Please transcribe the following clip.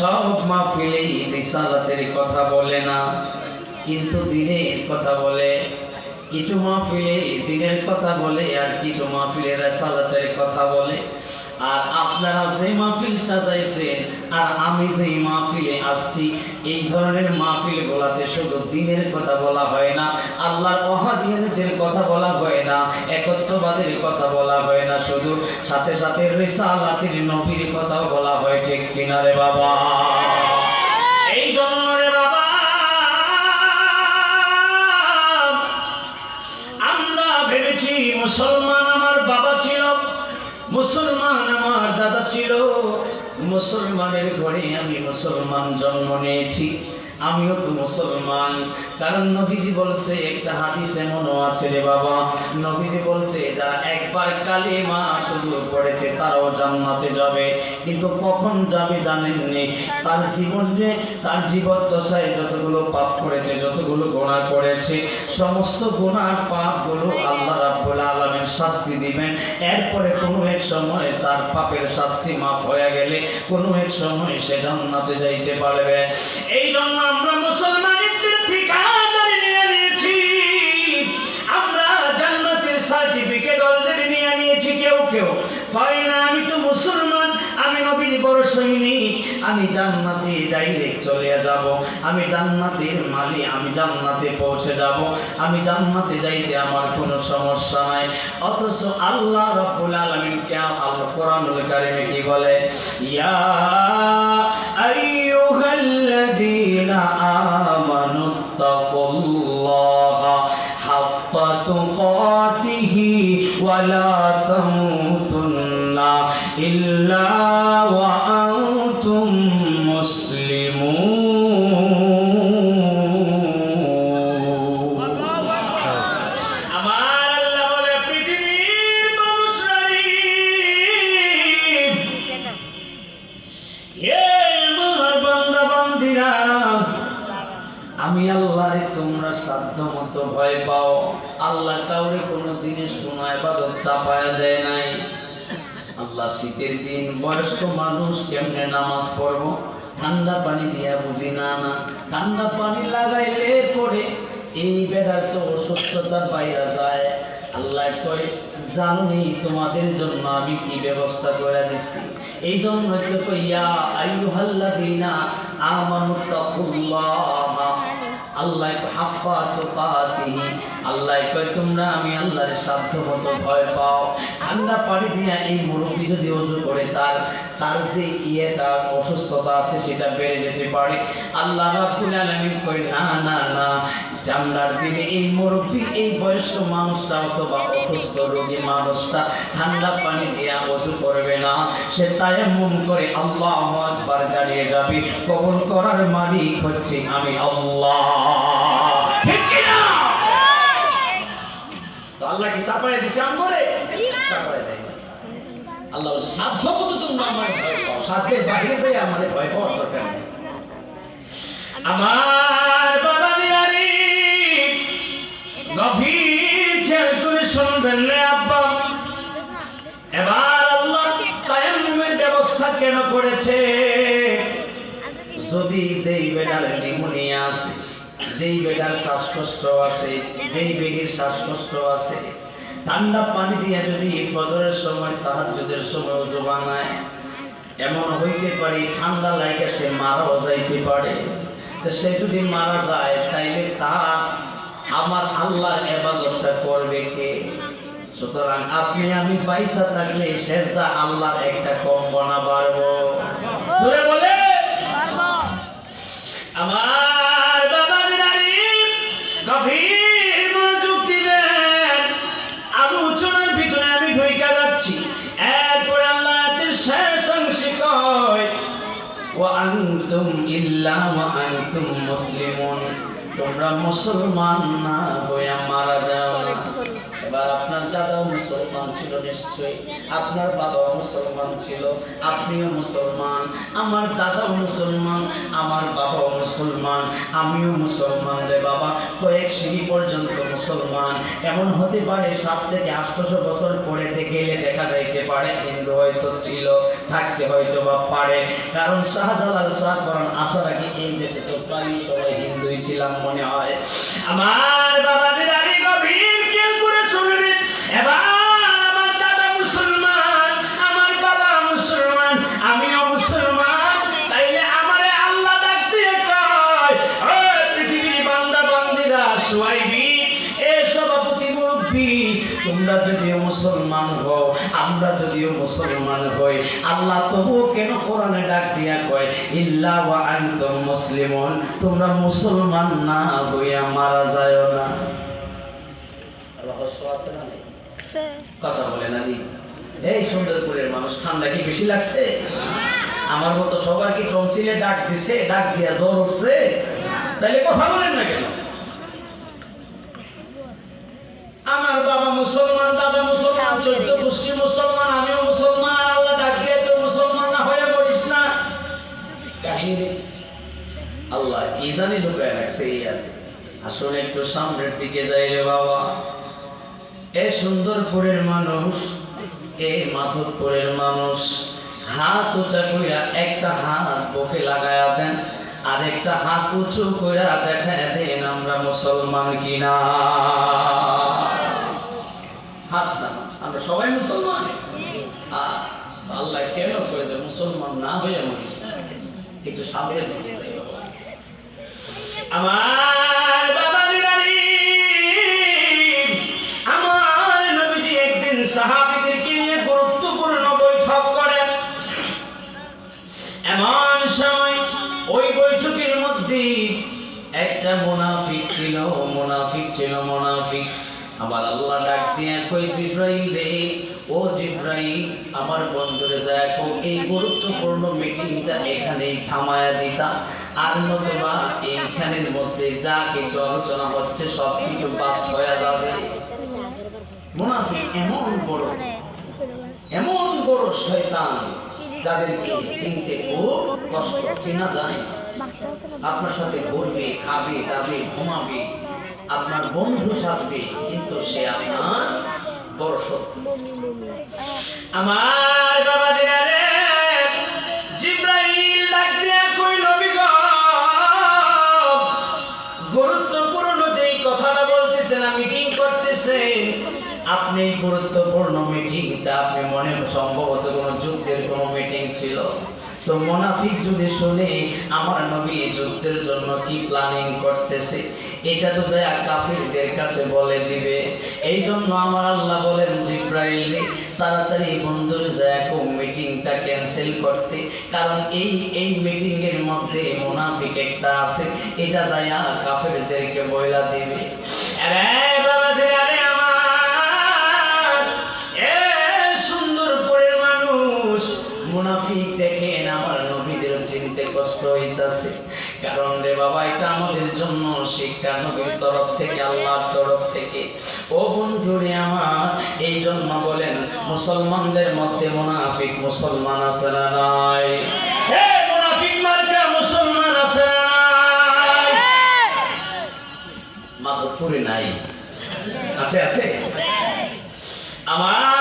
সব মাহফিলেই রিসালাতের কথা বলে না। কিন্তু দিনের কথা বলে, কিছু মাহফিলে দিনের কথা বলে আর কিছু মাহফিলে রেসালাতের কথা বলে। আর আপনারা যে মাহফিল সাজাইছেন আর আমি যে মাহফিলে আসছি, এই ধরনের মাহফিল বলাতে শুধু দিনের কথা বলা হয় না, আল্লাহর অহাদিয়ানের কথা বলা হয় না, একত্ববাদের কথা বলা হয় না, শুধু সাথে সাথে রিসালাতের নবীর কথাও বলা হয় ঠিক কিনা রে বাবা? মুসলমান আমার বাবা ছিল মুসলমান আমার দাদা ছিল। মুসলমানের ঘরে আমি মুসলমান জন্ম নিয়েছি। আমিও তো মুসলমান। কারণ নবীজি বলছে, একটা হাদিস এমনও আছে রে বাবা। নবীজি বলছে যারা একবার কালিমা শুধু পড়েছে, তারাও জান্নাতে যাবে। কিন্তু কখন যাবে জানেননি? তার জীবন যে, তার জীবদ্দশায় যতগুলো পাপ করেছে, যতগুলো গোনা করেছে, সমস্ত গোনার পাপগুলো আল্লাহ রাব্বুল আলামিন শাস্তি দিবেন। এরপরে কোনো এক সময় তার পাপের শাস্তি মাফ হয়ে গেলে কোনো এক সময় সে জান্নাতে যাইতে পারবে। এই জন্য সৈনিক, আমি জান্নাতে ডাইরেক্ট চলে যাব। আমি জান্নাতের মালি আমি জান্নাতে পৌঁছে যাব। আমি জান্নাতে যাইতে আমার কোনো সমস্যা নাই। অথচ আল্লাহ রাব্বুল আলামিন কে আল্লাহ কোরআনুল কারিমে কি বলে? ইয়া আইয়ুহাল্লাযীনা আমানু তাকুল্লাহা হাক্কা তুকাতিহি ওয়ালা তামুতুন্না ইল্লা কাউরে কোনো জিনিস কোনো আবাদত চাপায়া দেয় নাই। আল্লাহ শীতের দিন বয়স্ক মানুষ কেমনে নামাজ পড়ব? ঠান্ডা পানি দিয়া বুঝি না না। ঠান্ডা পানি লাগাইলে পরে এই বেড়ার তো অসুস্থতা বাইরা যায়। আল্লাহ কয় জানি তোমাদের জন্য আমি কি ব্যবস্থা করে দিচ্ছি এই জন্য কইয়া আইয়ুহাল্লাযীনা আমানু তাকুল্লাহ আল্লাহ হাফা তো পাতিহি আল্লাহ কয়, তোমরা আমি আল্লাহর সাধ্য মতো ভয় পাও। ঠান্ডা পানি দিয়া এই মুরব্বী যদি ওজু করে, তার তার যে ইয়ে তার অসুস্থতা আছে, সেটা বেড়ে যেতে পারে। আল্লাহ রাবুল আলমী কয়, না না না ঠান্ডার দিনে এই মুরব্বী, এই বয়স্ক মানুষটা অথবা অসুস্থ রোগী মানুষটা ঠান্ডা পানি দিয়া ওজু করবে না। সে তায়াম্মুম করে আল্লাহ আকবার দাঁড়িয়ে যাবে। কবল করার মালিক হচ্ছে আমি আল্লাহ। আল্লাহ কি চাপায় দিছে আমরে চাপায় দেয়। আল্লাহ বলছে, সাধ্য মতো তোমরা আমার ভয় পাও। সাধ্যের বাইরে যাই আমাদের ভয় পাওয়ার দরকার নেই। আমার গভীর খেয়াল আছে, ঠান্ডা পানি দিয়ে যদি ফজরের সময়, তাহাজ্জুদের সময় ওযু বানায়, এমন হইতে পারে, ঠান্ডা লাগে সে মারাও যাইতে পারে। তো সে যদি মারা যায়, তাইলে তার আমার আল্লাহর এবাদতটা করবে কে? সুতরাং আপনি আমি পয়সা থাকলে শেষদা আল্লাহর একটা কম বানা পারব সুরে বলে? আমার তোমরা মুসলমান না হইয়া মারা যাও না। এবার আপনার দাদাও মুসলমান ছিল নিশ্চয়ই। আপনার বাবাও মুসলমান ছিল। আপনিও মুসলমান। আমার দাদাও মুসলমান। আমার বাবাও মুসলমান। আমিও মুসলমান রে বাবা। কয়েক সিঁড়ি পর্যন্ত মুসলমান। এমন হতে পারে সাত থেকে আটশোশো বছর পরে থেকে গেলে দেখা যাইতে পারে হিন্দু হয়তো ছিল থাকতে হয়তো বা পারে। কারণ শাহজালাল শাহকরণ আসার আগে এই দেশে তো প্রায় সবাই ছিলাম মনে হয়। আমার বাবা তোমরা যদিও মুসলমান হও আমরা যদিও মুসলমান হই আল্লাহ তবু কেন কোরআনে ডাক দিয়া কয় ইল্লা ওয়া আনতুম মুসলিমুন তোমরা মুসলমান না হইয়া মারা যায় না। রহস্য আছে না কথা বলে না দি এই সুন্দরপুরের মানুষ ঠান্ডা কি বেশি লাগছে? আমার মতো সবার কি টনসিলে ডাক দিছে? ডাক দিয়া জ্বর উঠছে? তাইলে কথা বলেন না কেন? কি জানি লুকায় রাখছে এই আর আসলে একটু সামনের দিকে যাই রে বাবা। এ সুন্দরপুরের মানুষ, এ মাধবপুরের মানুষ, হাত উঁচা কইরা একটা হাত বুকে লাগায়া দেন, আর একটা হাত উঁচু কইরা দেখায় দেন, আমরা মুসলমান কিনা। হাত না আমরা সবাই মুসলমান। আল্লাহ কেন কয়েছে মুসলমান না হয়ে মরিস? একটু সামনের দিকে যাই বাবা। আমার বাবা দিদারি আমার নবীজি একদিন সাহাবীদেরকে নিয়ে গুরুত্বপূর্ণ বৈঠক করেন। এমন সময় ওই বৈঠকের মধ্যে একটা মুনাফিক ছিল মুনাফিক ছিল, মুনাফিক। আবার আল্লাহ ডাক দিয়ে কই জিব্রাইল রে ও জিব্রাইল, আমার বন্ধুরে যায় কো, এই গুরুত্বপূর্ণ মিটিংটা এখানেই থামায়া দিতা। আর নতুবা এইখানের মধ্যে যা কিছু আলোচনা হচ্ছে সব কিছু বাস্ট হয়ে যাবে। মুনাফিক এমন বড় এমন বড় শয়তান যাদেরকে চিনতে খুব কষ্ট চেনা যায়। আপনার সাথে ঘুরবে, খাবে, দাবে, ঘুমাবে, আপনার বন্ধু সাজবে, কিন্তু সে আপনার বড় শত্রু আমার বাবা দিনারে জিব্রাইল ডাক দিয়া কই নবী গো গুরুত্বপূর্ণ যেই কথাটা বলতেছেন মিটিং করতেছেন। আপনি গুরুত্বপূর্ণ মিটিংটা আপনি মনে সম্ভবত কোনো যুদ্ধের কোনো মিটিং ছিল? তো মোনাফিক যদি শুনে আমার নবী যুদ্ধের জন্য কি প্ল্যানিং করতেছে? এটা তো যায় কাফিরদের কাছে বলে দিবে। এই জন্য আমার আল্লাহ বলেন, জিব্রাইল তাড়াতাড়ি বন্ধুর যায় মিটিংটা ক্যান্সেল করতে। কারণ এই এই মিটিং এর মধ্যে মুনাফিক একটা আছে, এটা যায় কাফিরদেরকে বইলা দিবে। আরে বাবাজি, আরে আমার! এ সুন্দরপুরের মানুষ। মুনাফিক দেখেন, আমার নবীদের চিনতে কষ্ট হইতাছে। কারণ রে বাবা, এটা জন্য শিক্ষা নবীর তরফ থেকে আল্লাহর তরফ থেকে। ও বন্ধুরে আমার এই জন্য বলেন মুসলমানদের মধ্যে মুনাফিক মুসলমান আছে না নাই? মুনাফিক মার্কা মুসলমান আছে না নাই? মাধবপুরে নাই। আছে? আছে। আমার